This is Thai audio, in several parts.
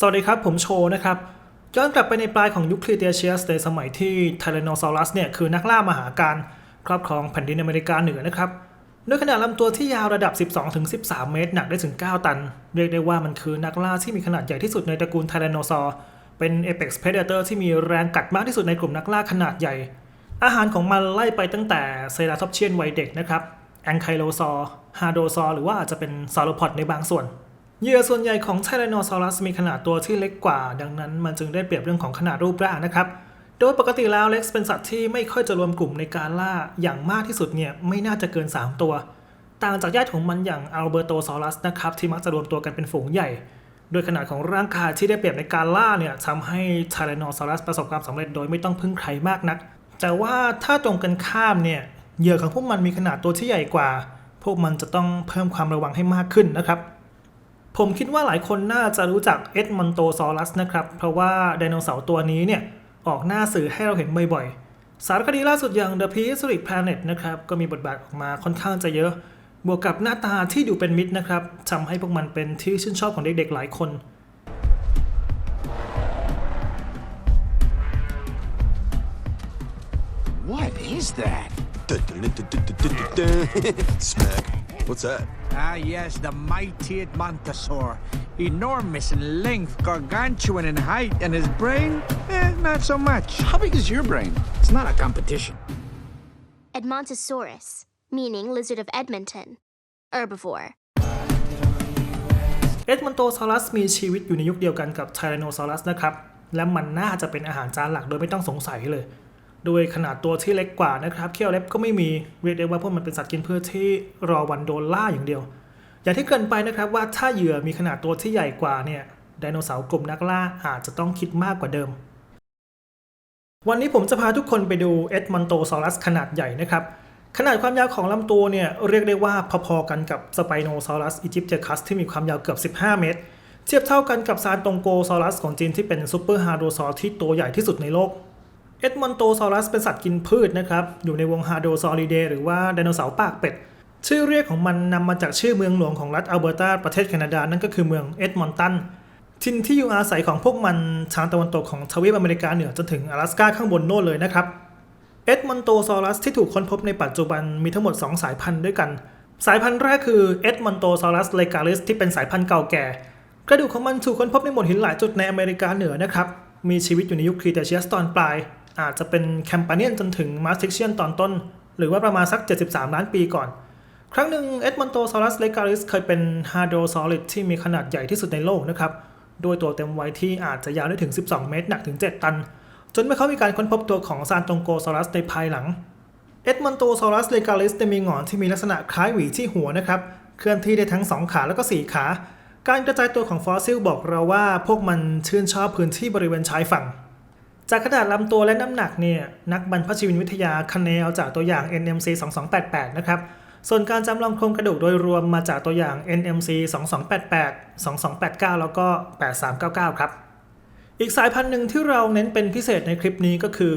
สวัสดีครับ ผมโชนะครับ ย้อนกลับไปในปลายของยุคครีเทเชียสในสมัยที่ไทแรนโนซอรัสเนี่ยคือนักล่ามหาการครอบครองแผ่นดินอเมริกาเหนือนะครับด้วยขนาดลำตัวที่ยาวระดับ 12-13 เมตร หนักได้ถึง 9 ตัน เรียกได้ว่ามันคือนักล่าที่มีขนาดใหญ่ที่สุดในตระกูลไทแรนโนซอร์เป็น Apex Predator ที่มีแรงกัดมากที่สุดในกลุ่มนักล่าขนาดใหญ่ อาหารของมันไล่ไปตั้งแต่เซราทอปเชียนวัยเด็กนะครับแองไคโลซอร์ฮาโดซอร์หรือว่าอาจจะเป็นซาโลพอดในบางส่วน เหยื่อส่วนใหญ่ของไทแรนโนซอรัสมีขนาดตัวที่เล็กกว่า ดังนั้นมันจึงได้เปรียบเรื่องของขนาดรูปร่างนะครับ โดยปกติแล้วเล็กเป็นสัตว์ที่ไม่ค่อยจะรวมกลุ่มในการล่าอย่างมากที่สุดเนี่ยไม่น่าจะเกิน 3 ตัว ต่างจากญาติของมันอย่างอัลเบอร์โตซอรัสนะครับที่มักจะรวมตัวกันเป็นฝูงใหญ่ โดยขนาดของร่างกายที่ได้เปรียบในการล่าเนี่ยทำให้ไทแรนโนซอรัสประสบความสำเร็จโดยไม่ต้องพึ่งใครมากนัก แต่ว่าถ้าตรงกันข้ามเนี่ยเหยื่อของพวกมันมีขนาดตัวที่ใหญ่กว่า พวกมันจะต้องเพิ่มความระวังให้มากขึ้นนะครับ ผมคิดว่าหลายคนน่าจะรู้จักเอ็ดมอนโตซอรัสนะครับ เพราะว่าไดโนเสาร์ตัวนี้เนี่ย ออกหน้าสื่อให้เราเห็นบ่อยๆ สารคดีล่าสุดอย่าง The Prehistoric Planet นะครับ ก็มีบทบาทออกมาค่อนข้างจะเยอะ บวกกับหน้าตาที่ดูเป็นมิตรนะครับทำให้พวกมันเป็นที่ชื่นชอบของเด็กๆหลายคน What is that? Smack. What's that? Ah, yes, the mighty Edmontosaur. Enormous in length, gargantuan in height, and his brain? Eh, not so much. How big is your brain? It's not a competition. Edmontosaurus, meaning lizard of Edmonton. Herbivore. เอ็ดมอนโตซอรัสมีชีวิตอยู่ในยุคเดียวกันกับไทแรนโนซอรัสนะครับ และมันน่าจะเป็นอาหารจานหลักโดยไม่ต้องสงสัยเลย โดยขนาดตัวที่เล็กกว่านะครับเขี้ยวเล็บก็ไม่มีเรียกได้ว่าพวกมันเป็นสัตว์กินพืชที่รอวันโดนล่าอย่างเดียว อย่างที่เกินไปนะครับว่าถ้าเหยื่อมีขนาดตัวที่ใหญ่กว่าเนี่ยไดโนเสาร์กลุ่มนักล่าอาจจะต้องคิดมากกว่าเดิม วันนี้ผมจะพาทุกคนไปดูเอ็ดมอนโตซอรัสขนาดใหญ่นะครับขนาดความยาวของลำตัวเนี่ยเรียกได้ว่าพอๆกันกับสไปโนซอรัสอียิปเ c คัสที่มีความยาวเกือบ 15 เมตร เทียบเท่ากันกับซานตงโกซอรัสของจีนที่เป็นซูเปอร์ฮาร์โดซอร์ที่ตัวใหญ่ที่สุดในโลก เอ็ดมอนโตซอรัสเป็นสัตว์กินพืชนะครับ อยู่ในวงฮาร์โดซอริเดหรือว่าไดโนเสาร์ปากเป็ด ชื่อเรียกของมันนำมาจากชื่อเมืองหลวงของรัฐอัลเบอร์ตาประเทศแคนาดา นั่นก็คือเมืองเอ็ดมอนตันทินที่อยู่อาศัยของพวกมันทางตะวันตกของทวีปอเมริกาเหนือจนถึง阿拉สกาข้างบนโน่นเลยนะครับเอ็ดมอนโตซอรัสที่ถูกค้นพบในปัจจุบันมีทั้งหมด 2 สายพันธุ์ด้วยกัน สายพันธุ์แรกคือเอ็ดมอนโตซอรัสเลกาลิสที่เป็นสายพันธุ์เก่าแก่ กระดูกของมันถูกค้นพบในหมดหินหลายจุดในอเมริกาเหนือนะครับมีชีวิตอยู่ในยุคครีเทเชียสตอนปลาย อาจจะเป็นแคมปาเนียนจนถึงมาสติกเชียนตอนต้น หรือว่าประมาณสัก 73 ล้านปีก่อน ครั้งหนึ่งเอ็ดมอนโตซอรัสเลกาลิสเคยเป็นฮาร์โดซอลิดที่มีขนาดใหญ่ที่สุดในโลกนะครับโดยตัวเต็มวัยที่อาจจะยาวได้ถึง 12 เมตร หนักถึง 7 ตัน จนเมื่อเขามีการค้นพบตัวของซานตงโกซอรัสในภายหลัง เอ็ดมอนโตซอรัสเลกาลิสจะมีหงอนที่มีลักษณะคล้ายหวีที่หัวนะครับ เคลื่อนที่ได้ทั้ง 2 ขาแล้วก็ 4 ขา การกระจายตัวของฟอสซิลบอกเราว่าพวกมันชื่นชอบพื้นที่บริเวณชายฝั่ง จากขนาดลำตัวและน้ำหนักเนี่ยนักบรรพชีวินวิทยาคะเนเอาจากตัวอย่าง NMC 2288 นะครับ ส่วนการจำลองโครงกระดูกโดยรวมมาจากตัวอย่าง NMC 2288 2289 แล้วก็ 8399 ครับ อีกสายพันธุ์หนึ่งที่เราเน้นเป็นพิเศษในคลิปนี้ก็คือ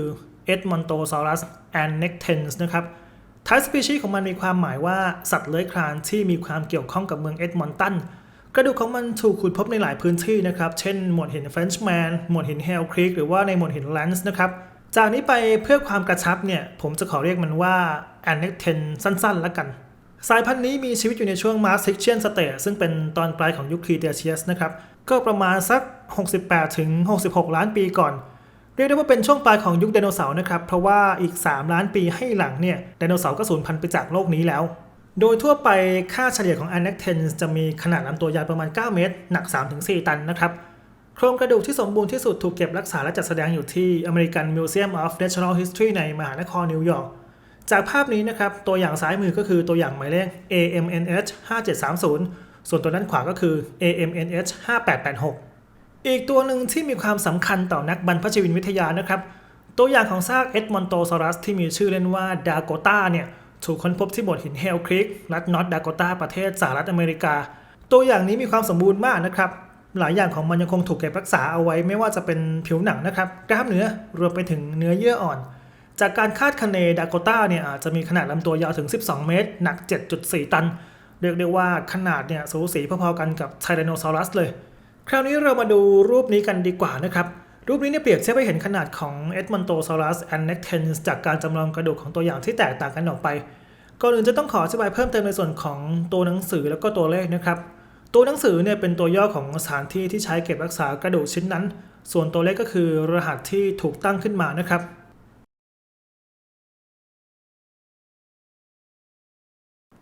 Edmontosaurus annectens นะครับทายสปีชีส์ของมันมีความหมายว่าสัตว์เลื้อยคลานที่มีความเกี่ยวข้องกับเมืองเอ็ดมอนตัน กระดูกของมันถูกขุดพบในหลายพื้นที่นะครับ เช่นหมวดหินเฟรนช์แมนหมวดหินเฮลครีกหรือว่าในหมวดหินแลนส์นะครับ จากนี้ไปเพื่อความกระชับเนี่ย ผมจะขอเรียกมันว่า annecten สั้นๆ แล้วกัน สายพันธุ์นี้มีชีวิตอยู่ในช่วงมาส i ิ t i a n state ซึ่งเป็นตอนปลายของยุคครีเทเชียสนะครับ ก็ประมาณสัก 68ถึง66 ล้านปีก่อน เรียกได้ว่าเป็นช่วงปลายของยุคไดโนเสาร์นะครับ เพราะว่าอีก 3 ล้านปีให้หลังเนี่ยไดโนเสาร์ก็สูญพันธุ์ไปจากโลกนี้แล้ว โดยทั่วไปค่าเฉลี่ยของ a n a c t e n จะมีขนาดลำตัวยาวประมาณ 9 เมตร หนัก 3-4 ตันนะครับ โครงกระดูกที่สมบูรณ์ที่สุดถูกเก็บรักษาและจัดแสดงอยู่ที่ American Museum of Natural History ในมหานครนิวยอร์ก จากภาพนี้นะครับ ตัวอย่างซ้ายมือก็คือตัวอย่างหมายเลข AMNH 5730 ส่วนตัวด้านขวาก็คือ AMNH 5886 อีกตัวหนึ่งที่มีความสำคัญต่อนักบรรพชีวินวิทยานะครับ ตัวอย่างของซากเอ็ดมอนโตซอรัสที่มีชื่อเล่นว่าดาโกตาเนี่ย ถูกค้นพบที่บทหินเฮลครีกรัฐนอตดาโกตาประเทศสหรัฐอเมริกา ตัวอย่างนี้มีความสมบูรณ์มากนะครับ หลายอย่างของมันยังคงถูกเก็บรักษาเอาไว้ไม่ว่าจะเป็นผิวหนังนะครับ กล้ามเนื้อรวมไปถึงเนื้อเยื่ออ่อน จากการคาดคะเนดาโกตาเนี่ยอาจจะมีขนาดลำตัวยาวถึง 12 เมตร หนัก 7.4 ตัน เรียกได้ว่าขนาดเนี่ยสูสีพอๆกันกับไทแรนโนซอรัสเลย คราวนี้เรามาดูรูปนี้กันดีกว่านะครับ รูปนี้เนี่ยเปรียบเทียบให้เห็นขนาดของ Edmontosaurus and Nectens จากการจำลองกระดูกของตัวอย่างที่แตกต่างกันออกไป ก่อนอื่นจะต้องขออธิบายเพิ่มเติมในส่วนของตัวหนังสือแล้วก็ตัวเลขนะครับ ตัวหนังสือเนี่ยเป็นตัวย่อของสถานที่ที่ใช้เก็บรักษากระดูกชิ้นนั้น ส่วนตัวเลขก็คือรหัสที่ถูกตั้งขึ้นมานะครับ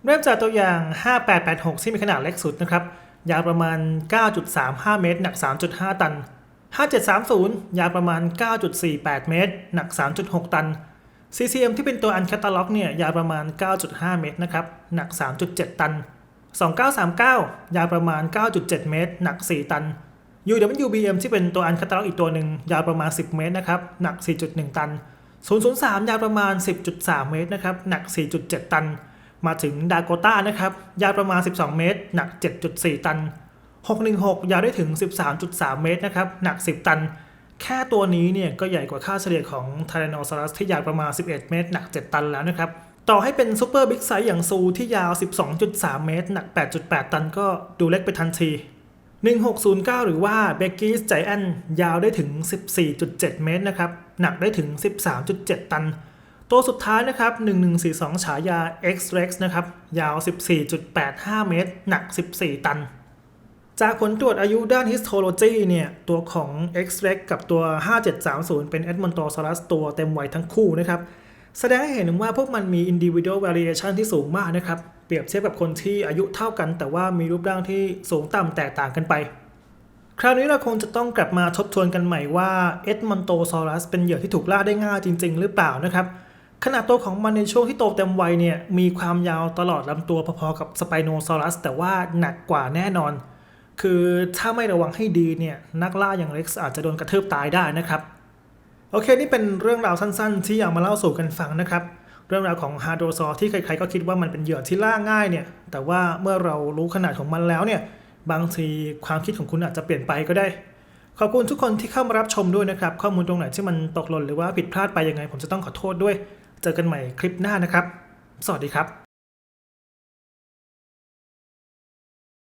เริ่มจากตัวอย่าง 5886 ที่มีขนาดเล็กสุดนะครับ ยาวประมาณ 9.35 เมตร หนัก 3.5 ตัน 5730 ยาวประมาณ 9.48 เมตร หนัก 3.6 ตัน CCM ที่เป็นตัวอันแคตตาล็อกเนี่ยยาวประมาณ 9.5 เมตรนะครับ หนัก 3.7 ตัน 2939 ยาวประมาณ 9.7 เมตร หนัก 4 ตัน UWBM ที่เป็นตัวอันแคตตาล็อกอีกตัวหนึ่งยาวประมาณ 10 เมตรนะครับ หนัก 4.1 ตัน 003 ยาวประมาณ 10.3 เมตรนะครับ หนัก 4.7 ตัน มาถึงดาโกต้านะครับ ยาวประมาณ 12 เมตร หนัก 7.4 ตัน 616 ยาวได้ถึง 13.3 เมตรนะครับ หนัก 10 ตัน แค่ตัวนี้เนี่ยก็ใหญ่กว่าค่าเฉลี่ยของ t y r a n n o s a u r u s ที่ยาวประมาณ 11 เมตร หนัก 7 ตันแล้วนะครับ ต่อให้เป็นซูเปอร์บิ๊กไซส์อย่างซูที่ยาว 12.3 เมตร หนัก 8.8 ตันก็ดูเล็กไปทันที 1609 หรือว่า b e c k y s Giant ยาวได้ถึง 14.7 เมตรนะครับ หนักได้ถึง 13.7 ตัน ตัวสุดท้ายนะครับ 1142 ฉายา X-Rex นะครับ ยาว 14.85 เมตร หนัก 14 ตัน จากผลตรวจอายุด้าน histology เนี่ย ตัวของ X-Rex กับตัว 5730 เป็น Edmontosaurus ตัวเต็มวัยทั้งคู่นะครับ แสดงให้เห็นว่าพวกมันมี individual variation ที่สูงมากนะครับ เปรียบเทียบกับคนที่อายุเท่ากัน แต่ว่ามีรูปร่างที่สูงต่ำแตกต่างกันไป คราวนี้เราคงจะต้องกลับมาทบทวนกันใหม่ว่า Edmontosaurus เป็นเหยื่อที่ถูกล่าได้ง่ายจริง ๆ หรือเปล่านะครับขนาดตัวของมันในช่วงที่โตเต็มวัยเนี่ยมีความยาวตลอดลำตัวพอๆกับ Spinosaurus แต่ว่าหนักกว่าแน่นอน คือถ้าไม่ระวังให้ดีเนี่ยนักล่าอย่างเล็กซ์อาจจะโดนกระทืบตายได้นะครับ โอเค นี่เป็นเรื่องราวสั้นๆ ที่อยากมาเล่าสู่กันฟังนะครับ เรื่องราวของฮาร์โดซอที่ใครๆก็คิดว่ามันเป็นเหยื่อที่ล่าง่ายเนี่ย แต่ว่าเมื่อเรารู้ขนาดของมันแล้วเนี่ย บางทีความคิดของคุณอาจจะเปลี่ยนไปก็ได้ ขอบคุณทุกคนที่เข้ามารับชมด้วยนะครับ ข้อมูลตรงไหนที่มันตกหล่นหรือว่าผิดพลาดไปยังไง ผมจะต้องขอโทษด้วย เจอกันใหม่คลิปหน้านะครับ สวัสดีครับ